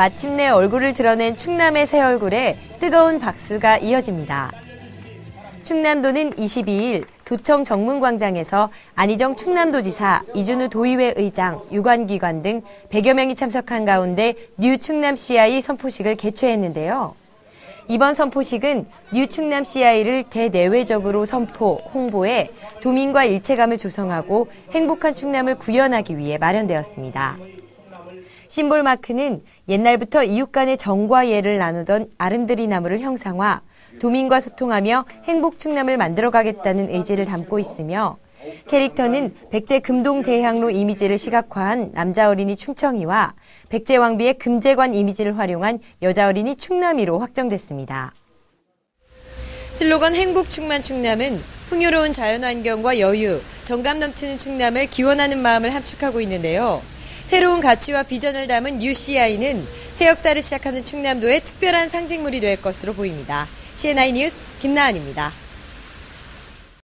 마침내 얼굴을 드러낸 충남의 새 얼굴에 뜨거운 박수가 이어집니다. 충남도는 22일 도청 정문광장에서 안희정 충남도지사, 이준우 도의회 의장, 유관기관 등 100여 명이 참석한 가운데 뉴 충남 CI 선포식을 개최했는데요. 이번 선포식은 뉴 충남 CI를 대내외적으로 선포, 홍보해 도민과 일체감을 조성하고 행복한 충남을 구현하기 위해 마련되었습니다. 심볼 마크는 옛날부터 이웃 간의 정과 예를 나누던 아름드리 나무를 형상화, 도민과 소통하며 행복 충남을 만들어가겠다는 의지를 담고 있으며 캐릭터는 백제 금동 대향로 이미지를 시각화한 남자 어린이 충청이와 백제 왕비의 금제관 이미지를 활용한 여자 어린이 충남이로 확정됐습니다. 슬로건 행복 충만 충남은 풍요로운 자연환경과 여유, 정감 넘치는 충남을 기원하는 마음을 함축하고 있는데요. 새로운 가치와 비전을 담은 UCI는 새 역사를 시작하는 충남도의 특별한 상징물이 될 것으로 보입니다. CNI 뉴스 김나은입니다.